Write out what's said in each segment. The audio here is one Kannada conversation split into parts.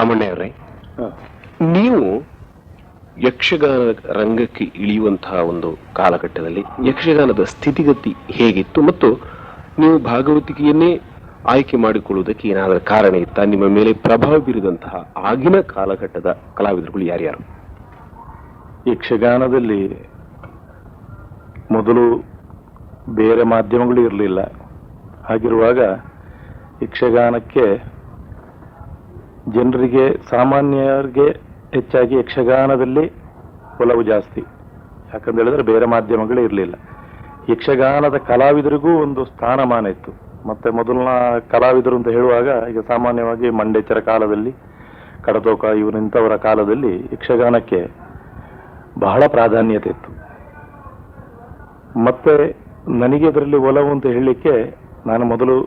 ರಾಮಣ್ಣ ಅವರೇ ನೀವು ಯಕ್ಷಗಾನ ರಂಗಕ್ಕೆ ಇಳಿಯುವಂತಹ ಒಂದು ಕಾಲಘಟ್ಟದಲ್ಲಿ ಯಕ್ಷಗಾನದ ಸ್ಥಿತಿಗತಿ ಹೇಗಿತ್ತು ಮತ್ತು ನೀವು ಭಾಗವತಿಕೆಯನ್ನೇ ಆಯ್ಕೆ ಮಾಡಿಕೊಳ್ಳುವುದಕ್ಕೆ ಏನಾದರೂ ಕಾರಣ ಇತ್ತ? ನಿಮ್ಮ ಮೇಲೆ ಪ್ರಭಾವ ಬೀರಿದಂತಹ ಆಗಿನ ಕಾಲಘಟ್ಟದ ಕಲಾವಿದರುಗಳು ಯಾರ್ಯಾರು? ಯಕ್ಷಗಾನದಲ್ಲಿ ಮೊದಲು ಬೇರೆ ಮಾಧ್ಯಮಗಳು ಇರಲಿಲ್ಲ. ಹಾಗಿರುವಾಗ ಯಕ್ಷಗಾನಕ್ಕೆ ಜನರಿಗೆ, ಸಾಮಾನ್ಯರಿಗೆ ಹೆಚ್ಚಾಗಿ ಯಕ್ಷಗಾನದಲ್ಲಿ ಒಲವು ಜಾಸ್ತಿ. ಯಾಕಂತ ಹೇಳಿದ್ರೆ ಬೇರೆ ಮಾಧ್ಯಮಗಳೇ ಇರಲಿಲ್ಲ. ಯಕ್ಷಗಾನದ ಕಲಾವಿದರಿಗೂ ಒಂದು ಸ್ಥಾನಮಾನ ಇತ್ತು. ಮತ್ತೆ ಮೊದಲನ ಕಲಾವಿದರು ಅಂತ ಹೇಳುವಾಗ, ಈಗ ಸಾಮಾನ್ಯವಾಗಿ ಮಂಡೇಚರ ಕಾಲದಲ್ಲಿ, ಕಡತೋಕ ಇವರಿಂಥವರ ಕಾಲದಲ್ಲಿ ಯಕ್ಷಗಾನಕ್ಕೆ ಬಹಳ ಪ್ರಾಧಾನ್ಯತೆ ಇತ್ತು. ಮತ್ತೆ ನನಗೆ ಅದರಲ್ಲಿ ಒಲವು ಅಂತ ಹೇಳಲಿಕ್ಕೆ ನಾನು ಮೊದಲು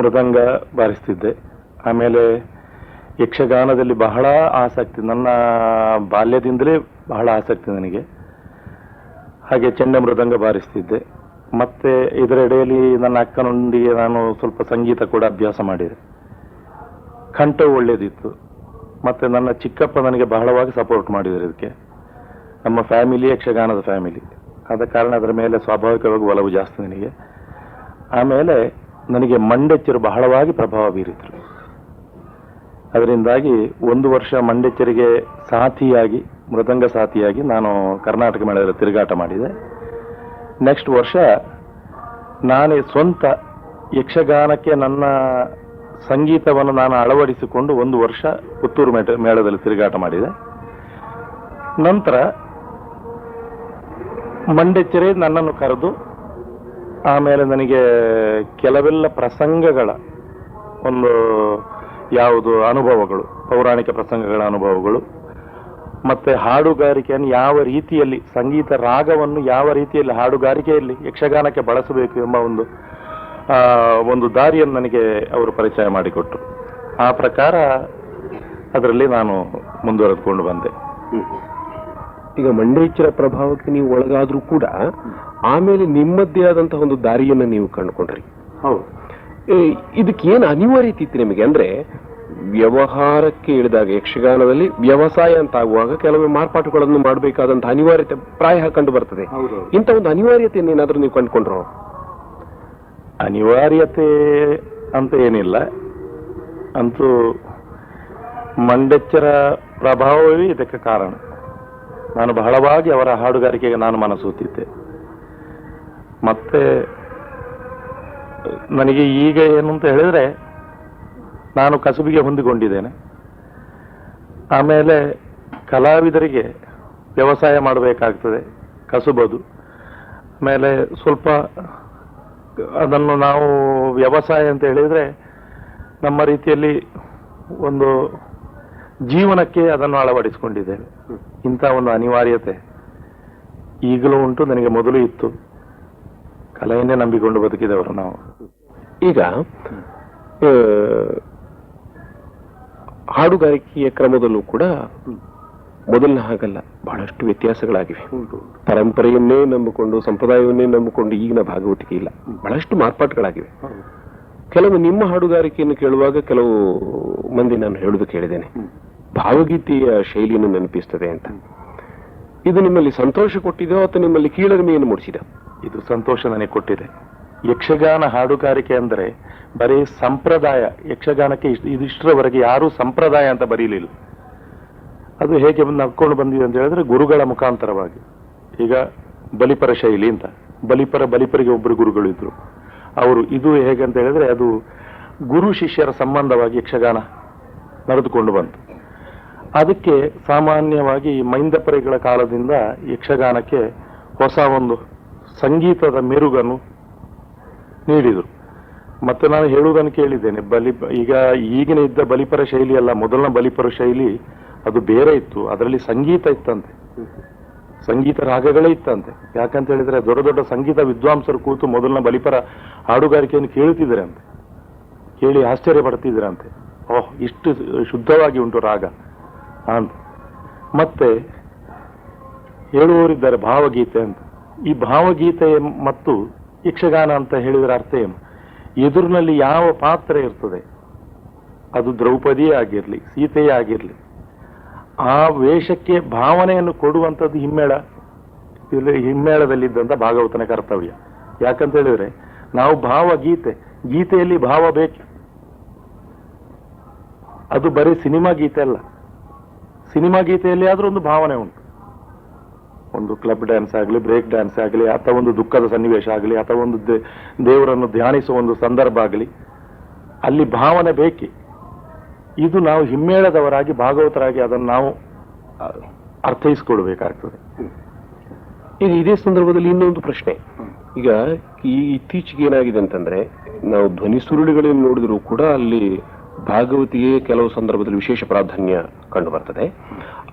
ಮೃದಂಗ ಬಾರಿಸ್ತಿದ್ದೆ. ಆಮೇಲೆ ಯಕ್ಷಗಾನದಲ್ಲಿ ಬಹಳ ಆಸಕ್ತಿ, ನನ್ನ ಬಾಲ್ಯದಿಂದಲೇ ಬಹಳ ಆಸಕ್ತಿ ನನಗೆ. ಹಾಗೆ ಚೆಂಡ ಮೃದಂಗ ಬಾರಿಸ್ತಿದ್ದೆ. ಮತ್ತೆ ಇದರೆಡೆಯಲ್ಲಿ ನನ್ನ ಅಕ್ಕನೊಂದಿಗೆ ನಾನು ಸ್ವಲ್ಪ ಸಂಗೀತ ಕೂಡ ಅಭ್ಯಾಸ ಮಾಡಿದೆ. ಕಂಠ ಒಳ್ಳೆಯದಿತ್ತು ಮತ್ತು ನನ್ನ ಚಿಕ್ಕಪ್ಪ ನನಗೆ ಬಹಳವಾಗಿ ಸಪೋರ್ಟ್ ಮಾಡಿದರು ಇದಕ್ಕೆ. ನಮ್ಮ ಫ್ಯಾಮಿಲಿ ಯಕ್ಷಗಾನದ ಫ್ಯಾಮಿಲಿ ಆದ ಕಾರಣ ಅದರ ಮೇಲೆ ಸ್ವಾಭಾವಿಕವಾಗಿ ಒಲವು ಜಾಸ್ತಿ ನನಗೆ. ಆಮೇಲೆ ನನಗೆ ಮಂಡೆಚ್ಚರು ಬಹಳವಾಗಿ ಪ್ರಭಾವ ಬೀರಿದ್ರು. ಅದರಿಂದಾಗಿ ಒಂದು ವರ್ಷ ಮಂಡೆಚ್ಚರಿಗೆ ಸಾಥಿಯಾಗಿ, ಮೃದಂಗ ಸಾಥಿಯಾಗಿ ನಾನು ಕರ್ನಾಟಕ ಮೇಳದಲ್ಲಿ ತಿರುಗಾಟ ಮಾಡಿದೆ. ನೆಕ್ಸ್ಟ್ ವರ್ಷ ನಾನೇ ಸ್ವಂತ ಯಕ್ಷಗಾನಕ್ಕೆ ನನ್ನ ಸಂಗೀತವನ್ನು ನಾನು ಅಳವಡಿಸಿಕೊಂಡು ಒಂದು ವರ್ಷ ಪುತ್ತೂರು ಮೇಟ, ಮೇಳದಲ್ಲಿ ತಿರುಗಾಟ ಮಾಡಿದೆ. ನಂತರ ಮಂಡೆಚ್ಚರೆ ನನ್ನನ್ನು ಕರೆದು, ಆಮೇಲೆ ನನಗೆ ಕೆಲವೆಲ್ಲ ಪ್ರಸಂಗಗಳ ಒಂದು ಯಾವುದು ಅನುಭವಗಳು ಪೌರಾಣಿಕ ಪ್ರಸಂಗಗಳ ಅನುಭವಗಳು. ಮತ್ತೆ ಹಾಡುಗಾರಿಕೆಯನ್ನು ಯಾವ ರೀತಿಯಲ್ಲಿ ಸಂಗೀತ ರಾಗವನ್ನು ಯಾವ ರೀತಿಯಲ್ಲಿ ಹಾಡುಗಾರಿಕೆಯಲ್ಲಿ ಯಕ್ಷಗಾನಕ್ಕೆ ಬಳಸಬೇಕು ಎಂಬ ಒಂದು ಆ, ಒಂದು ದಾರಿಯನ್ನು ನನಗೆ ಅವರು ಪರಿಚಯ ಮಾಡಿಕೊಟ್ಟರು ಆ ಪ್ರಕಾರ ಅದರಲ್ಲಿ ನಾನು ಮುಂದುವರೆದುಕೊಂಡು ಬಂದೆ. ಈಗ ಮಂಡೇಶ್ವರ ಪ್ರಭಾವಕ್ಕೆ ನೀವು ಒಳಗಾದ್ರೂ ಕೂಡ ಆಮೇಲೆ ನಿಮ್ಮದೇ ಆದಂತಹ ಒಂದು ದಾರಿಯನ್ನು ನೀವು ಕಂಡುಕೊಂಡ್ರಿ. ಹೌದು. ಇದಕ್ಕೆ ಇದಕ್ಕೇನು ಅನಿವಾರ್ಯತೆ ಇತ್ತು ನಿಮಗೆ? ಅಂದ್ರೆ ವ್ಯವಹಾರಕ್ಕೆ ಇಳಿದಾಗ ಯಕ್ಷಗಾನದಲ್ಲಿ ವ್ಯವಸಾಯ ಅಂತ ಆಗುವಾಗ ಕೆಲವೊಮ್ಮೆ ಮಾರ್ಪಾಟುಗಳನ್ನು ಮಾಡಬೇಕಾದಂತಹ ಅನಿವಾರ್ಯತೆ ಪ್ರಾಯ ಕಂಡು ಬರ್ತದೆ. ಇಂಥ ಒಂದು ಅನಿವಾರ್ಯತೆಯನ್ನು ಏನಾದರೂ ನೀವು ಕಂಡುಕೊಂಡ್ರು? ಅನಿವಾರ್ಯತೆ ಅಂತ ಏನಿಲ್ಲ. ಅಂತೂ ಮಂಡೆಚ್ಚರ ಪ್ರಭಾವವೇ ಇದಕ್ಕೆ ಕಾರಣ. ನಾನು ಬಹಳವಾಗಿ ಅವರ ಹಾಡುಗಾರಿಕೆಗೆ ನಾನು ಮನಸೂತಿದ್ದೆ ಮತ್ತೆ ನನಗೆ ಈಗ ಏನು ಅಂತ ಹೇಳಿದ್ರೆ ನಾನು ಕಸುಬಿಗೆ ಹೊಂದಿಕೊಂಡಿದ್ದೇನೆ. ಆಮೇಲೆ ಕಲಾವಿದರಿಗೆ ವ್ಯವಸಾಯ ಮಾಡಬೇಕಾಗ್ತದೆ, ಕಸುಬದು. ಆಮೇಲೆ ಸ್ವಲ್ಪ ಅದನ್ನು ನಾವು ವ್ಯವಸಾಯ ಅಂತ ಹೇಳಿದರೆ ನಮ್ಮ ರೀತಿಯಲ್ಲಿ ಒಂದು ಜೀವನಕ್ಕೆ ಅದನ್ನು ಅಳವಡಿಸಿಕೊಂಡಿದ್ದೇವೆ. ಇಂಥ ಒಂದು ಅನಿವಾರ್ಯತೆ ಈಗಲೂ ಉಂಟು, ನನಗೆ ಮೊದಲು ಇತ್ತು. ಕಲೆಯನ್ನೇ ನಂಬಿಕೊಂಡು ಬದುಕಿದವರು ನಾವು. ಈಗ ಹಾಡುಗಾರಿಕೆಯ ಕ್ರಮದಲ್ಲೂ ಕೂಡ ಮೊದಲಿನ ಹಾಗಲ್ಲ ಬಹಳಷ್ಟು ವ್ಯತ್ಯಾಸಗಳಾಗಿವೆ. ಪರಂಪರೆಯನ್ನೇ ನಂಬಿಕೊಂಡು ಸಂಪ್ರದಾಯವನ್ನೇ ನಂಬಿಕೊಂಡು ಈಗಿನ ಭಾಗವತಿಕೆ ಇಲ್ಲ. ಬಹಳಷ್ಟು ಮಾರ್ಪಾಟುಗಳಾಗಿವೆ. ಕೆಲವು ನಿಮ್ಮ ಹಾಡುಗಾರಿಕೆಯನ್ನು ಕೇಳುವಾಗ ಕೆಲವು ಮಂದಿ ನಾನು ಹೇಳುದು ಕೇಳಿದ್ದೇನೆ. ಭಾವಗೀತೆಯ ಶೈಲಿಯನ್ನು ನೆನಪಿಸ್ತದೆ ಅಂತ. ಇದು ನಿಮ್ಮಲ್ಲಿ ಸಂತೋಷ ಕೊಟ್ಟಿದೋ ಅಥವಾ ನಿಮ್ಮಲ್ಲಿ ಕೀಳರಿಮೆಯನ್ನು ಮೂಡಿಸಿದ? ಇದು ಸಂತೋಷ ನನಗೆ ಕೊಟ್ಟಿದೆ. ಯಕ್ಷಗಾನ ಹಾಡುಗಾರಿಕೆ ಅಂದರೆ ಬರೀ ಸಂಪ್ರದಾಯ, ಯಕ್ಷಗಾನಕ್ಕೆ ಇದಿಷ್ಟರವರೆಗೆ ಯಾರೂ ಸಂಪ್ರದಾಯ ಅಂತ ಬರೀಲಿಲ್ಲ. ಅದು ಹೇಗೆ ನಡ್ಕೊಂಡು ಬಂದಿದೆ ಅಂತ ಹೇಳಿದ್ರೆ ಗುರುಗಳ ಮುಖಾಂತರವಾಗಿ. ಈಗ ಬಲಿಪರ ಶೈಲಿ ಅಂತ. ಬಲಿಪರ ಬಲಿಪರಿಗೆ ಒಬ್ಬರು ಗುರುಗಳು ಇದ್ರು. ಅವರು ಇದು ಹೇಗೆ ಅಂತ ಹೇಳಿದ್ರೆ ಅದು ಗುರು ಶಿಷ್ಯರ ಸಂಬಂಧವಾಗಿ ಯಕ್ಷಗಾನ ನಡೆದುಕೊಂಡು ಬಂತು. ಅದಕ್ಕೆ ಸಾಮಾನ್ಯವಾಗಿ ಮೈಂದಪರಿಗಳ ಕಾಲದಿಂದ ಯಕ್ಷಗಾನಕ್ಕೆ ಹೊಸ ಒಂದು ಸಂಗೀತದ ಮೆರುಗನ್ನು ನೀಡಿದರು ಮತ್ತೆ ನಾನು ಹೇಳುವುದನ್ನು ಕೇಳಿದ್ದೇನೆ. ಬಲಿ, ಈಗ ಈಗಿನ ಇದ್ದ ಬಲಿಪರ ಶೈಲಿ ಅಲ್ಲ, ಮೊದಲನ ಬಲಿಪರ ಶೈಲಿ ಅದು ಬೇರೆ ಇತ್ತು. ಅದರಲ್ಲಿ ಸಂಗೀತ ಇತ್ತಂತೆ. ಸಂಗೀತ ರಾಗಗಳೇ ಇತ್ತಂತೆ. ಯಾಕಂತ ಹೇಳಿದ್ರೆ ದೊಡ್ಡ ದೊಡ್ಡ ಸಂಗೀತ ವಿದ್ವಾಂಸರು ಕೂತು ಮೊದಲನ ಬಲಿಪರ ಹಾಡುಗಾರಿಕೆಯನ್ನು ಕೇಳುತ್ತಿದ್ದಾರೆ ಅಂತೆ ಕೇಳಿ ಆಶ್ಚರ್ಯ ಪಡ್ತಿದ್ರಂತೆ ಓಹ್, ಇಷ್ಟು ಶುದ್ಧವಾಗಿ ಉಂಟು ರಾಗ ಅಂತ. ಮತ್ತೆ ಹೇಳುವವರಿದ್ದಾರೆ ಭಾವಗೀತೆ ಅಂತ. ಈ ಭಾವಗೀತೆ ಮತ್ತು ಯಕ್ಷಗಾನ ಅಂತ ಹೇಳಿದ್ರೆ ಅರ್ಥ ಏನು? ಎದುರಿನಲ್ಲಿ ಯಾವ ಪಾತ್ರ ಇರ್ತದೆ? ಅದು ದ್ರೌಪದಿಯೇ ಆಗಿರ್ಲಿ, ಸೀತೆಯೇ ಆಗಿರ್ಲಿ. ಆ ವೇಷಕ್ಕೆ ಭಾವನೆಯನ್ನು ಕೊಡುವಂಥದ್ದು ಹಿಮ್ಮೇಳ. ಹಿಮ್ಮೇಳದಲ್ಲಿದ್ದಂಥ ಭಾಗವತನ ಕರ್ತವ್ಯ. ಯಾಕಂತ ಹೇಳಿದ್ರೆ, ನಾವು ಭಾವ ಗೀತೆ. ಗೀತೆಯಲ್ಲಿ ಭಾವ ಬೇಕು. ಅದು ಬರೀ ಸಿನಿಮಾ ಗೀತೆ ಅಲ್ಲ. ಸಿನಿಮಾ ಗೀತೆಯಲ್ಲಿ ಆದರೂ ಒಂದು ಭಾವನೆ ಉಂಟು. ಒಂದು ಕ್ಲಬ್ ಡ್ಯಾನ್ಸ್ ಆಗಲಿ ಬ್ರೇಕ್ ಡ್ಯಾನ್ಸ್ ಆಗಲಿ, ಅಥವಾ ಒಂದು ದುಃಖದ ಸನ್ನಿವೇಶ ಆಗಲಿ, ಅಥವಾ ಒಂದು ದೇವರನ್ನು ಧ್ಯಾನಿಸುವ ಒಂದು ಸಂದರ್ಭ ಆಗಲಿ, ಅಲ್ಲಿ ಭಾವನೆ ಬೇಕಿ? ಇದು ನಾವು ಹಿಮ್ಮೇಳದವರಾಗಿ, ಭಾಗವತರಾಗಿ ಅದನ್ನು ನಾವು ಅರ್ಥೈಸ್ಕೊಳ್ಬೇಕಾಗ್ತದೆ. ಈಗ ಇದೇ ಸಂದರ್ಭದಲ್ಲಿ ಇನ್ನೊಂದು ಪ್ರಶ್ನೆ. ಈಗ ಈ ಇತ್ತೀಚೆಗೆ ಏನಾಗಿದೆ ಅಂತಂದ್ರೆ, ನಾವು ಧ್ವನಿ ಸುರುಳಿಗಳನ್ನು ನೋಡಿದ್ರು ಕೂಡ ಅಲ್ಲಿ ಭಾಗವತಿಗೆ ಕೆಲವು ಸಂದರ್ಭದಲ್ಲಿ ವಿಶೇಷ ಪ್ರಾಧಾನ್ಯ ಕಂಡು ಬರ್ತದೆ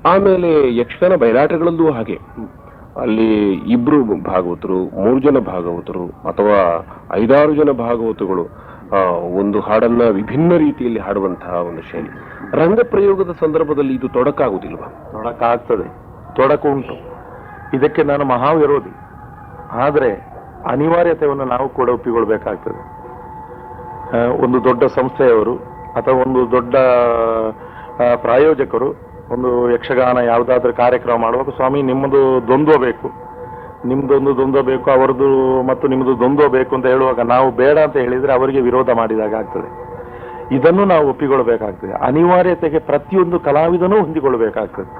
ಆಮೇಲೆ ಯಕ್ಷಗಾನ ಬಯಲಾಟಗಳಲ್ಲೂ ಹಾಗೆ. ಅಲ್ಲಿ ಇಬ್ರು ಭಾಗವತರು, ಮೂರು ಜನ ಭಾಗವತರು ಅಥವಾ ಐದಾರು ಜನ ಭಾಗವತಗಳು ಒಂದು ಹಾಡನ್ನ ವಿಭಿನ್ನ ರೀತಿಯಲ್ಲಿ ಹಾಡುವಂತಹ ಒಂದು ಶೈಲಿ. ರಂಗ ಪ್ರಯೋಗದ ಸಂದರ್ಭದಲ್ಲಿ ಇದು ತೊಡಕಾಗುವುದಿಲ್ವಾ? ತೊಡಕಾಗ್ತದೆ. ತೊಡಕು ಉಂಟು. ಇದಕ್ಕೆ ನಾನು ಮಹಾವಿರೋಧಿ. ಆದರೆ ಅನಿವಾರ್ಯತೆಯನ್ನು ನಾವು ಕೂಡ ಒಪ್ಪಿಕೊಳ್ಬೇಕಾಗ್ತದೆ. ಒಂದು ದೊಡ್ಡ ಸಂಸ್ಥೆಯವರು ಅಥವಾ ಒಂದು ದೊಡ್ಡ ಪ್ರಾಯೋಜಕರು, ಒಂದು ಯಕ್ಷಗಾನ ಯಾವುದಾದ್ರೂ ಕಾರ್ಯಕ್ರಮ ಮಾಡುವಾಗ ಸ್ವಾಮಿ ನಿಮ್ಮದು ದ್ವಂದ್ವ ಬೇಕು. ನಿಮ್ದೊಂದು ದ್ವಂದ್ವ ಬೇಕು, ಅವರದು ಮತ್ತು ನಿಮ್ಮದು ದ್ವಂದ್ವ ಬೇಕು ಅಂತ ಹೇಳುವಾಗ ನಾವು ಬೇಡ ಅಂತ ಹೇಳಿದರೆ ಅವರಿಗೆ ವಿರೋಧ ಮಾಡಿದಾಗ ಆಗ್ತದೆ. ಇದನ್ನು ನಾವು ಒಪ್ಪಿಕೊಳ್ಳಬೇಕಾಗ್ತದೆ ಅನಿವಾರ್ಯತೆಗೆ ಪ್ರತಿಯೊಂದು ಕಲಾವಿದನೂ ಹೊಂದಿಕೊಳ್ಳಬೇಕಾಗ್ತದೆ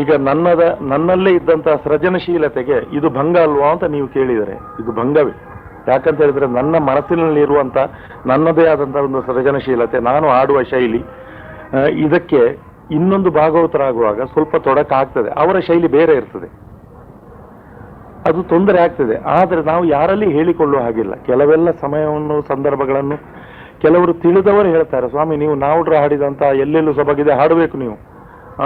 ಈಗ ನನ್ನದ, ನನ್ನಲ್ಲೇ ಇದ್ದಂತಹ ಸೃಜನಶೀಲತೆಗೆ ಇದು ಭಂಗ ಅಲ್ವಾ ಅಂತ ನೀವು ಕೇಳಿದರೆ, ಇದು ಭಂಗವೇ. ಯಾಕಂತ ಹೇಳಿದ್ರೆ ನನ್ನ ಮನಸ್ಸಿನಲ್ಲಿ ಇರುವಂತ ನನ್ನದೇ ಆದಂತಹ ಒಂದು ಸೃಜನಶೀಲತೆ, ನಾನು ಆಡುವ ಶೈಲಿ ಇದಕ್ಕೆ ಇನ್ನೊಂದು ಭಾಗವತರಾಗುವಾಗ ಸ್ವಲ್ಪ ತೊಡಕಾಗ್ತದೆ ಅವರ ಶೈಲಿ ಬೇರೆ ಇರ್ತದೆ. ಅದು ತೊಂದರೆ ಆಗ್ತದೆ. ಆದರೆ ನಾವು ಯಾರಲ್ಲಿ ಹೇಳಿಕೊಳ್ಳುವ ಹಾಗಿಲ್ಲ. ಕೆಲವೆಲ್ಲ ಸಮಯವನ್ನು, ಸಂದರ್ಭಗಳನ್ನು ಕೆಲವರು ತಿಳಿದವರು ಹೇಳ್ತಾರೆ, ಸ್ವಾಮಿ, ನೀವು ನಾವುಡ್ರ ಹಾಡಿದಂತ ಎಲ್ಲೆಲ್ಲೂ ಸೊಬಗಿದೆ, ಹಾಡಬೇಕು ನೀವು.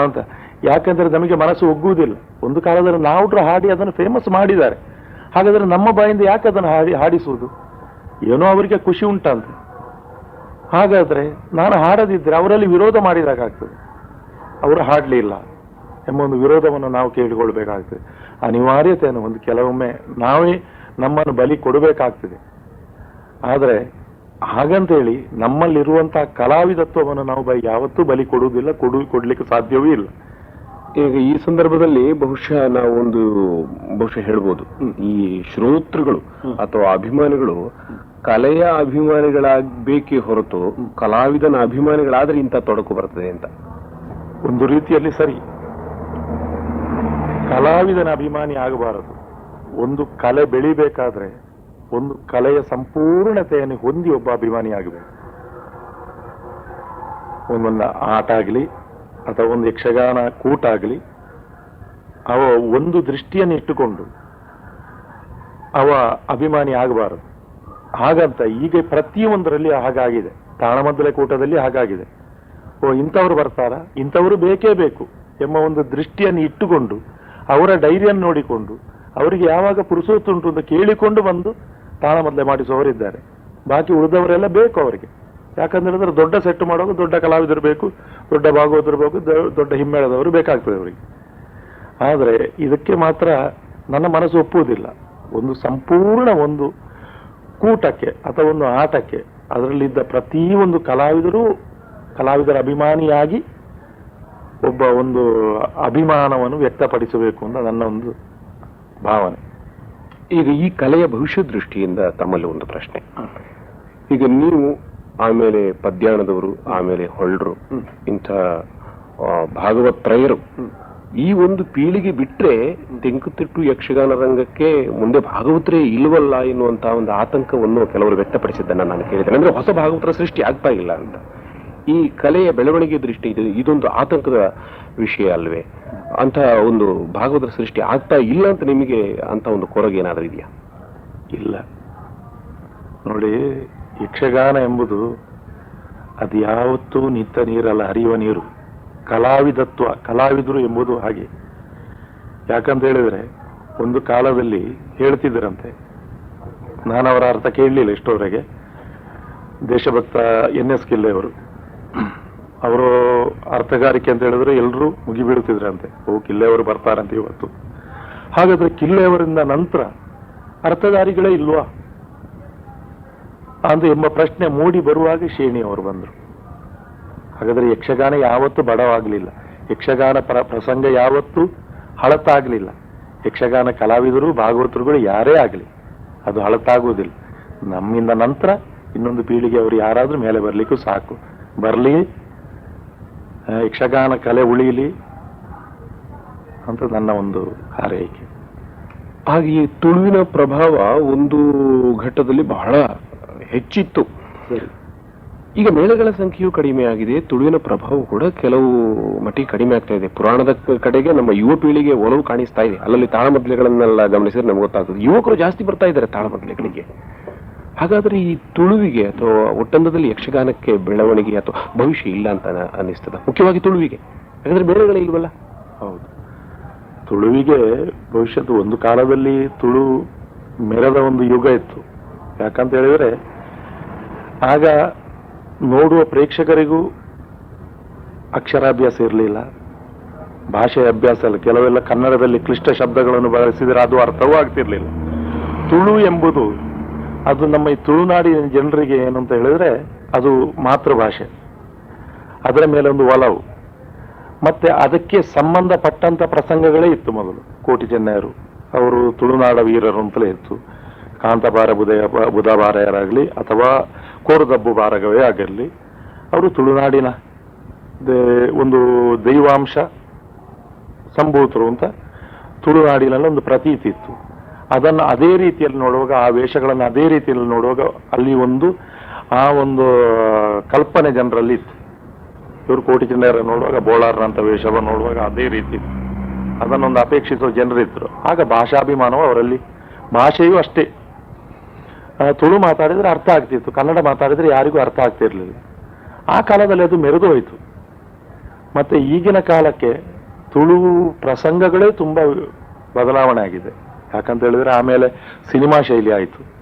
ಅಂತ. ಯಾಕಂದ್ರೆ ನಮಗೆ ಮನಸ್ಸು ಒಗ್ಗುವುದಿಲ್ಲ. ಒಂದು ಕಾಲದಲ್ಲಿ ನಾವುಡ್ರ ಹಾಡಿ ಅದನ್ನು ಫೇಮಸ್ ಮಾಡಿದ್ದಾರೆ. ಹಾಗಾದ್ರೆ ನಮ್ಮ ಬಾಯಿಂದ ಯಾಕೆ ಅದನ್ನು ಹಾಡಿ ಹಾಡಿಸುವುದು? ಏನೋ ಅವರಿಗೆ ಖುಷಿ ಉಂಟಂತೆ. ಹಾಗಾದ್ರೆ ನಾನು ಹಾಡದಿದ್ದರೆ ಅವರಲ್ಲಿ ವಿರೋಧ ಮಾಡಿದಾಗಾಗ್ತದೆ. ಅವರು ಹಾಡಲಿಲ್ಲ ಎಂಬ ಒಂದು ವಿರೋಧವನ್ನು ನಾವು ಕೇಳಿಕೊಳ್ಬೇಕಾಗ್ತದೆ ಅನಿವಾರ್ಯತೆಯನ್ನು ಒಂದು ಕೆಲವೊಮ್ಮೆ ನಾವೇ ನಮ್ಮನ್ನು ಬಲಿ ಕೊಡಬೇಕಾಗ್ತದೆ. ಆದರೆ ಹಾಗಂತೇಳಿ ನಮ್ಮಲ್ಲಿರುವಂತಹ ಕಲಾವಿದತ್ವವನ್ನು ನಾವು ಯಾವತ್ತೂ ಬಲಿ ಕೊಡುವುದಿಲ್ಲ, ಕೊಡು, ಕೊಡ್ಲಿಕ್ಕೆ ಸಾಧ್ಯವೂ ಇಲ್ಲ. ಈಗ ಈ ಸಂದರ್ಭದಲ್ಲಿ ಬಹುಶಃ ನಾವು ಒಂದು ಬಹುಶಃ ಹೇಳ್ಬೋದು. ಈ ಶ್ರೋತೃಗಳು ಅಥವಾ ಅಭಿಮಾನಿಗಳು ಕಲೆಯ ಅಭಿಮಾನಿಗಳಾಗಬೇಕೇ ಹೊರತು ಕಲಾವಿದನ ಅಭಿಮಾನಿಗಳಾದ್ರೆ ಇಂಥ ತೊಡಕು ಬರ್ತದೆ ಅಂತ. ಒಂದು ರೀತಿಯಲ್ಲಿ ಸರಿ. ಕಲಾವಿದನ ಅಭಿಮಾನಿ ಆಗಬಾರದು. ಒಂದು ಕಲೆ ಬೆಳಿಬೇಕಾದ್ರೆ ಒಂದು ಕಲೆಯ ಸಂಪೂರ್ಣತೆಯನ್ನು ಹೊಂದಿ ಒಬ್ಬ ಅಭಿಮಾನಿ ಆಗಬೇಕು. ಒಂದೊಂದು ಆಟ ಆಗಲಿ ಅಥವಾ ಒಂದು ಯಕ್ಷಗಾನ ಕೂಟ ಆಗಲಿ ಅವ ಒಂದು ದೃಷ್ಟಿಯನ್ನು ಇಟ್ಟುಕೊಂಡು ಅವ ಅಭಿಮಾನಿ ಆಗಬಾರದು. ಹಾಗಂತ ಈಗ ಪ್ರತಿಯೊಂದರಲ್ಲಿ ಹಾಗಾಗಿದೆ. ತಾಣಮದ್ದಲೆ ಕೂಟದಲ್ಲಿ ಹಾಗಾಗಿದೆ. ಓ, ಇಂಥವ್ರು ಬರ್ತಾರಾ? ಇಂಥವರು ಬೇಕೇ ಬೇಕು ಎಂಬ ಒಂದು ದೃಷ್ಟಿಯನ್ನು ಇಟ್ಟುಕೊಂಡು, ಅವರ ಡೈರಿಯನ್ನು ನೋಡಿಕೊಂಡು, ಅವರಿಗೆ ಯಾವಾಗ ಪುರುಸೊತ್ತುಂಟು ಅಂತ ಕೇಳಿಕೊಂಡು ಬಂದು ತಾಳಮದ್ದಲೆ ಮಾಡಿಸುವವರಿದ್ದಾರೆ. ಬಾಕಿ ಉಳಿದವರೆಲ್ಲ ಬೇಕು ಅವರಿಗೆ. ಯಾಕಂತ ಹೇಳಿದ್ರೆ ದೊಡ್ಡ ಸೆಟ್ ಮಾಡುವಾಗ ದೊಡ್ಡ ಕಲಾವಿದರು ಬೇಕು, ದೊಡ್ಡ ಭಾಗವತರು ಬೇಕು ದೊಡ್ಡ ಹಿಮ್ಮೇಳದವರು ಬೇಕಾಗ್ತದೆ ಅವರಿಗೆ. ಆದರೆ ಇದಕ್ಕೆ ಮಾತ್ರ ನನ್ನ ಮನಸ್ಸು ಒಪ್ಪುವುದಿಲ್ಲ. ಒಂದು ಸಂಪೂರ್ಣ ಒಂದು ಕೂಟಕ್ಕೆ ಅಥವಾ ಒಂದು ಆಟಕ್ಕೆ ಅದರಲ್ಲಿದ್ದ ಪ್ರತಿಯೊಂದು ಕಲಾವಿದರು, ಕಲಾವಿದರ ಅಭಿಮಾನಿಯಾಗಿ ಒಬ್ಬ ಒಂದು ಅಭಿಮಾನವನ್ನು ವ್ಯಕ್ತಪಡಿಸಬೇಕು ಅಂತ ನನ್ನ ಒಂದು ಭಾವನೆ. ಈಗ ಈ ಕಲೆಯ ಭವಿಷ್ಯ ದೃಷ್ಟಿಯಿಂದ ತಮ್ಮಲ್ಲಿ ಒಂದು ಪ್ರಶ್ನೆ. ಈಗ ನೀವು ಆಮೇಲೆ ಪದ್ಯಾಣದವರು ಆಮೇಲೆ ಹೊಳ್ರು ಇಂಥ ಭಾಗವತ್ರಯರು ಈ ಒಂದು ಪೀಳಿಗೆ ಬಿಟ್ರೆ ತೆಂಕುತಿಟ್ಟು ಯಕ್ಷಗಾನ ರಂಗಕ್ಕೆ ಮುಂದೆ ಭಾಗವತರೇ ಇಲ್ವಲ್ಲ ಎನ್ನುವಂತಹ ಒಂದು ಆತಂಕವನ್ನು ಕೆಲವರು ವ್ಯಕ್ತಪಡಿಸಿದ್ದನ್ನು ನಾನು ಕೇಳಿದ್ದೇನೆ. ಅಂದ್ರೆ ಹೊಸ ಭಾಗವತರ ಸೃಷ್ಟಿ ಆಗ್ತಾ ಇಲ್ಲ ಅಂತ. ಈ ಕಲೆಯ ಬೆಳವಣಿಗೆ ದೃಷ್ಟಿ ಇದು ಇದೊಂದು ಆತಂಕದ ವಿಷಯ ಅಲ್ವೇ? ಅಂತ ಒಂದು ಭಾಗವತರ ಸೃಷ್ಟಿ ಆಗ್ತಾ ಇಲ್ಲ ಅಂತ ನಿಮಗೆ ಅಂತ ಒಂದು ಕೊರಗೆ ಏನಾದರೂ ಇದೆಯಾ? ಇಲ್ಲ. ನೋಡಿ ಯಕ್ಷಗಾನ ಎಂಬುದು ಅದು ಯಾವತ್ತೂ ನಿಂತ ನೀರಲ್ಲ, ಹರಿಯುವ ನೀರು. ಕಲಾವಿದತ್ವ, ಕಲಾವಿದರು ಎಂಬುದು ಹಾಗೆ. ಯಾಕಂತ ಹೇಳಿದ್ರೆ, ಒಂದು ಕಾಲದಲ್ಲಿ ಹೇಳ್ತಿದ್ದರಂತೆ, ನಾನು ಅವರ ಅರ್ಥ ಕೇಳಲಿಲ್ಲ ಎಷ್ಟೋವರೆಗೆ. ದೇಶಭಕ್ತ ಎನ್ ಎಸ್ ಕಿಲ್ಲೆಯವರು ಅವರು. ಅರ್ಥಗಾರಿಕೆ ಅಂತ ಹೇಳಿದ್ರೆ ಎಲ್ಲರೂ ಮುಗಿಬೀಳ್ತಿದ್ರಂತೆ ಓ ಕಿಲ್ಲೆಯವರು ಬರ್ತಾರಂತೆ ಇವತ್ತು. ಹಾಗಾದ್ರೆ ಕಿಲ್ಲೆಯವರಿಂದ ನಂತರ ಅರ್ಥಗಾರಿಗಳೇ ಇಲ್ವಾ? ಅಂತ ಎಂಬ ಪ್ರಶ್ನೆ ಮೂಡಿ ಬರುವಾಗ ಶೇಣಿ ಅವರು ಬಂದರು. ಹಾಗಾದರೆ ಯಕ್ಷಗಾನ ಯಾವತ್ತೂ ಬಡವಾಗಲಿಲ್ಲ. ಯಕ್ಷಗಾನ ಪ್ರ, ಪ್ರಸಂಗ ಯಾವತ್ತೂ ಹಳತಾಗ್ಲಿಲ್ಲ. ಯಕ್ಷಗಾನ ಕಲಾವಿದರು, ಭಾಗವತರುಗಳು ಯಾರೇ ಆಗಲಿ, ಅದು ಹಳತಾಗುವುದಿಲ್ಲ. ನಮ್ಮಿಂದ ನಂತರ ಇನ್ನೊಂದು ಪೀಳಿಗೆ ಅವರು ಯಾರಾದರೂ ಮೇಲೆ ಬರಲಿಕ್ಕೂ ಸಾಕು. ಬರಲಿ ಯಕ್ಷಗಾನ ಕಲೆ ಉಳಿಯಲಿ ಅಂತ ನನ್ನ ಒಂದು ಹಾರೈಕೆ. ಹಾಗೆ ಈ ತುಳುವಿನ ಪ್ರಭಾವ ಒಂದು ಘಟ್ಟದಲ್ಲಿ ಬಹಳ ಹೆಚ್ಚಿತ್ತು. ಈಗ ಮೇಳಗಳ ಸಂಖ್ಯೆಯು ಕಡಿಮೆ ಆಗಿದೆ ತುಳುವಿನ ಪ್ರಭಾವ ಕೂಡ ಕೆಲವು ಮಟ್ಟಿಗೆ ಕಡಿಮೆ ಆಗ್ತಾ ಇದೆ. ಪುರಾಣದ ಕಡೆಗೆ ನಮ್ಮ ಯುವ ಪೀಳಿಗೆ ಒಲವು ಕಾಣಿಸ್ತಾ ಇದೆ. ಅಲ್ಲಲ್ಲಿ ತಾಳಮದ್ಲೆಗಳನ್ನೆಲ್ಲ ಗಮನಿಸಿದ್ರೆ ನಮ್ಗೆ ಗೊತ್ತಾಗ್ತದೆ. ಯುವಕರು ಜಾಸ್ತಿ ಬರ್ತಾ ಇದ್ದಾರೆ ತಾಳಮದ್ಲೆಗಳಿಗೆ ಹಾಗಾದ್ರೆ ಈ ತುಳುವಿಗೆ ಅಥವಾ ಒಟ್ಟಂದದಲ್ಲಿ ಯಕ್ಷಗಾನಕ್ಕೆ ಬೆಳವಣಿಗೆ ಅಥವಾ ಭವಿಷ್ಯ ಇಲ್ಲ ಅಂತ ಅನ್ನಿಸ್ತದೆ? ಅನ್ನಿಸ್ತದ ಮುಖ್ಯವಾಗಿ ತುಳುವಿಗೆ. ಯಾಕಂದ್ರೆ ಬೇರೆಗಳೇ ಇಲ್ವಲ್ಲ? ಹೌದು. ತುಳುವಿಗೆ ಭವಿಷ್ಯದ ಒಂದು ಕಾಲದಲ್ಲಿ ತುಳು ಮೆರೆದ ಒಂದು ಯುಗ ಇತ್ತು. ಯಾಕಂತ ಹೇಳಿದ್ರೆ ಆಗ ನೋಡುವ ಪ್ರೇಕ್ಷಕರಿಗೂ ಅಕ್ಷರಾಭ್ಯಾಸ ಇರಲಿಲ್ಲ. ಭಾಷೆಯ ಅಭ್ಯಾಸ ಇಲ್ಲ ಕೆಲವೆಲ್ಲ ಕನ್ನಡದಲ್ಲಿ ಕ್ಲಿಷ್ಟ ಶಬ್ದಗಳನ್ನು ಬಳಸಿದರೆ ಅದು ಅರ್ಥವೂ ಆಗ್ತಿರ್ಲಿಲ್ಲ. ತುಳು ಎಂಬುದು, ಅದು ನಮ್ಮ ಈ ತುಳುನಾಡಿನ ಜನರಿಗೆ ಏನು ಅಂತ ಹೇಳಿದ್ರೆ ಅದು ಮಾತೃಭಾಷೆ. ಅದರ ಮೇಲೆ ಒಂದು ಒಲವು. ಮತ್ತೆ ಅದಕ್ಕೆ ಸಂಬಂಧಪಟ್ಟಂತ ಪ್ರಸಂಗಗಳೇ ಇತ್ತು ಮೊದಲು. ಕೋಟಿ ಚೆನ್ನಾಯರು ಅವರು ತುಳುನಾಡ ವೀರರು ಅಂತಲೇ ಇತ್ತು. ಕಾಂತಬಾರ ಬುಧ ಬುಧಬಾರಯರಾಗಲಿ ಅಥವಾ ಕೋರುದಬ್ಬು ಭಾರಗವೇ ಆಗಿರಲಿ, ಅವರು ತುಳುನಾಡಿನ ದೇ- ಒಂದು ದೈವಾಂಶ, ಸಂಭೂತರು ಅಂತ ತುಳುನಾಡಿನಲ್ಲಿ ಒಂದು ಪ್ರತೀತಿ ಇತ್ತು. ಅದನ್ನು ಅದೇ ರೀತಿಯಲ್ಲಿ ನೋಡುವಾಗ, ಆ ವೇಷಗಳನ್ನು ಅದೇ ರೀತಿಯಲ್ಲಿ ನೋಡುವಾಗ ಅಲ್ಲಿ ಒಂದು, ಆ ಒಂದು ಕಲ್ಪನೆ ಜನರಲ್ಲಿ ಇತ್ತು. ಇವರು ಕೋಟಿ ಚಂದ್ರ ನೋಡುವಾಗ ಬೋಳಾರ್ನಂಥ ವೇಷವನ್ನು ನೋಡುವಾಗ ಅದೇ ರೀತಿ. ಅದನ್ನೊಂದು ಅಪೇಕ್ಷಿಸುವ ಜನರಿದ್ರು. ಆಗ ಭಾಷಾಭಿಮಾನವು ಅವರಲ್ಲಿ, ಭಾಷೆಯೂ ಅಷ್ಟೇ. ತುಳು ಮಾತಾಡಿದರೆ ಅರ್ಥ ಆಗ್ತಿತ್ತು ಕನ್ನಡ ಮಾತಾಡಿದರೆ ಯಾರಿಗೂ ಅರ್ಥ ಆಗ್ತಿರ್ಲಿಲ್ಲ ಆ ಕಾಲದಲ್ಲಿ ಅದು ಮೆರೆದು ಹೋಯಿತು. ಮತ್ತೆ ಈಗಿನ ಕಾಲಕ್ಕೆ ತುಳು ಪ್ರಸಂಗಗಳೇ ತುಂಬ ಬದಲಾವಣೆ ಆಗಿದೆ. ಯಾಕಂತ ಹೇಳಿದ್ರೆ ಆಮೇಲೆ ಸಿನಿಮಾ ಶೈಲಿ ಆಯಿತು.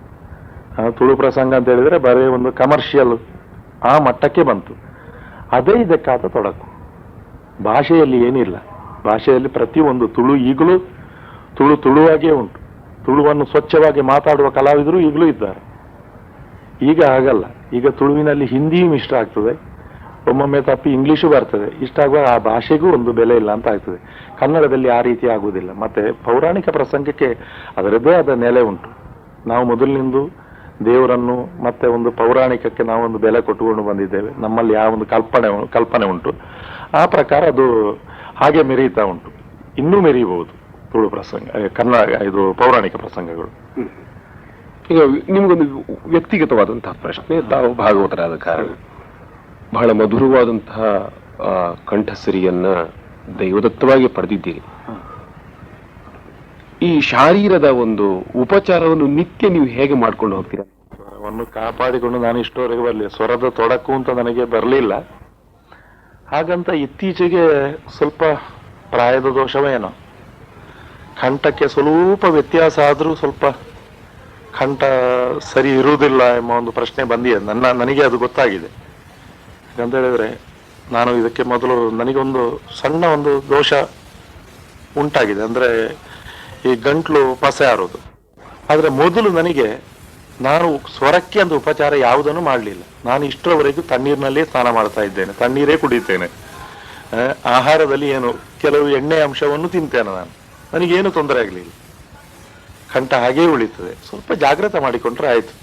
ತುಳು ಪ್ರಸಂಗ ಅಂತ ಹೇಳಿದ್ರೆ ಬರೀ ಒಂದು ಕಮರ್ಷಿಯಲ್ ಆ ಮಟ್ಟಕ್ಕೆ ಬಂತು. ಅದೇ ಇದಕ್ಕಾದ ತೊಡಕು. ಭಾಷೆಯಲ್ಲಿ ಏನಿಲ್ಲ. ಭಾಷೆಯಲ್ಲಿ ಪ್ರತಿಯೊಂದು ತುಳು ಈಗಲೂ ತುಳು ತುಳುವಾಗಿಯೇ ಉಂಟು. ತುಳುವನ್ನು ಸ್ವಚ್ಛವಾಗಿ ಮಾತಾಡುವ ಕಲಾವಿದರು ಈಗಲೂ ಇದ್ದಾರೆ. ಈಗ ಆಗಲ್ಲ ಈಗ ತುಳುವಿನಲ್ಲಿ ಹಿಂದಿಯೂ ಇಷ್ಟ ಆಗ್ತದೆ. ಒಮ್ಮೊಮ್ಮೆ ತಪ್ಪಿ ಇಂಗ್ಲೀಷು ಬರ್ತದೆ. ಇಷ್ಟ ಆಗುವಾಗ ಆ ಭಾಷೆಗೂ ಒಂದು ಬೆಲೆ ಇಲ್ಲ ಅಂತ ಆಗ್ತದೆ. ಕನ್ನಡದಲ್ಲಿ ಆ ರೀತಿ ಆಗುವುದಿಲ್ಲ. ಮತ್ತೆ ಪೌರಾಣಿಕ ಪ್ರಸಂಗಕ್ಕೆ ಅದರದ್ದೇ ಆದ ನೆಲೆ ಉಂಟು. ನಾವು ಮೊದಲಿನಿಂದ ದೇವರನ್ನು ಮತ್ತೆ ಒಂದು ಪೌರಾಣಿಕಕ್ಕೆ ನಾವೊಂದು ಬೆಲೆ ಕೊಟ್ಟುಕೊಂಡು ಬಂದಿದ್ದೇವೆ. ನಮ್ಮಲ್ಲಿ ಯಾವ ಒಂದು ಕಲ್ಪನೆ ಕಲ್ಪನೆ ಉಂಟು. ಆ ಪ್ರಕಾರ ಅದು ಹಾಗೆ ಮೆರೀತಾ ಉಂಟು. ಇನ್ನೂ ಮೆರೀಬಹುದು. ತುಳು ಪ್ರಸಂಗ ಕನ್ನಡ ಇದು ಪೌರಾಣಿಕ ಪ್ರಸಂಗಗಳು. ಈಗ ನಿಮಗೊಂದು ವ್ಯಕ್ತಿಗತವಾದಂತಹ ಪ್ರಶ್ನೆ ತಾವು ಭಾಗವತರಾದ ಕಾರಣ. ಬಹಳ ಮಧುರವಾದಂತಹ ಕಂಠಸಿರಿಯನ್ನ ದೈವದತ್ತವಾಗಿ ಪಡೆದಿದ್ದೀರಿ. ಈ ಶಾರೀರದ ಒಂದು ಉಪಚಾರವನ್ನು ನಿತ್ಯ ನೀವು ಹೇಗೆ ಮಾಡ್ಕೊಂಡು ಹೋಗ್ತೀರಾ? ಸ್ವರವನ್ನು ಕಾಪಾಡಿಕೊಂಡು ನಾನು ಇಷ್ಟವರೆಗೆ ಬರಲಿಲ್ಲ. ಸ್ವರದ ತೊಡಕು ಅಂತ ನನಗೆ ಬರಲಿಲ್ಲ. ಹಾಗಂತ ಇತ್ತೀಚೆಗೆ ಸ್ವಲ್ಪ ಪ್ರಾಯದ ದೋಷವೇನೋ. ಕಂಠಕ್ಕೆ ಸ್ವಲ್ಪ ವ್ಯತ್ಯಾಸ ಆದರೂ ಸ್ವಲ್ಪ ಕಂಠ ಸರಿ ಇರುವುದಿಲ್ಲ ಎಂಬ ಒಂದು ಪ್ರಶ್ನೆ ಬಂದಿದೆ. ನನ್ನ, ನನಗೆ ಅದು ಗೊತ್ತಾಗಿದೆ. ಯಾಕಂತ ಹೇಳಿದರೆ ನಾನು ಇದಕ್ಕೆ ಮೊದಲು ನನಗೊಂದು ಸಣ್ಣ ಒಂದು ದೋಷ ಉಂಟಾಗಿದೆ. ಅಂದರೆ ಈ ಗಂಟ್ಲು ಪಸೆ ಆರೋದು. ಆದರೆ ಮೊದಲು ನನಗೆ ನಾನು ಸ್ವರಕ್ಕೆ ಒಂದು ಉಪಚಾರ ಯಾವುದನ್ನು ಮಾಡಲಿಲ್ಲ. ನಾನು ಇಷ್ಟರವರೆಗೂ ತಣ್ಣೀರಿನಲ್ಲೇ ಸ್ನಾನ ಮಾಡ್ತಾ ಇದ್ದೇನೆ. ತಣ್ಣೀರೇ ಕುಡಿತೇನೆ ಆಹಾರದಲ್ಲಿ ಏನು ಕೆಲವು ಎಣ್ಣೆ ಅಂಶವನ್ನು ತಿಂತೇನೆ ನಾನು. ನನಗೇನು ತೊಂದರೆ ಆಗಲಿಲ್ಲ. ಕಂಠ ಹಾಗೇ ಉಳಿತದೆ. ಸ್ವಲ್ಪ ಜಾಗ್ರತೆ ಮಾಡಿಕೊಂಡ್ರೆ ಆಯ್ತು.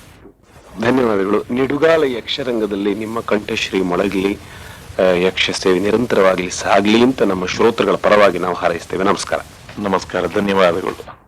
ಧನ್ಯವಾದಗಳು. ನಿಡುಗಾಲ ಯಕ್ಷರಂಗದಲ್ಲಿ ನಿಮ್ಮ ಕಂಠಶ್ರೀ ಮೊಳಗಲಿ ಯಕ್ಷ ಸೇವೆ ನಿರಂತರವಾಗಲಿ ಸಾಗಲಿ ಅಂತ ನಮ್ಮ ಶ್ರೋತೃಗಳ ಪರವಾಗಿ ನಾವು ಹಾರೈಸ್ತೇವೆ. ನಮಸ್ಕಾರ. ನಮಸ್ಕಾರ. ಧನ್ಯವಾದಗಳು.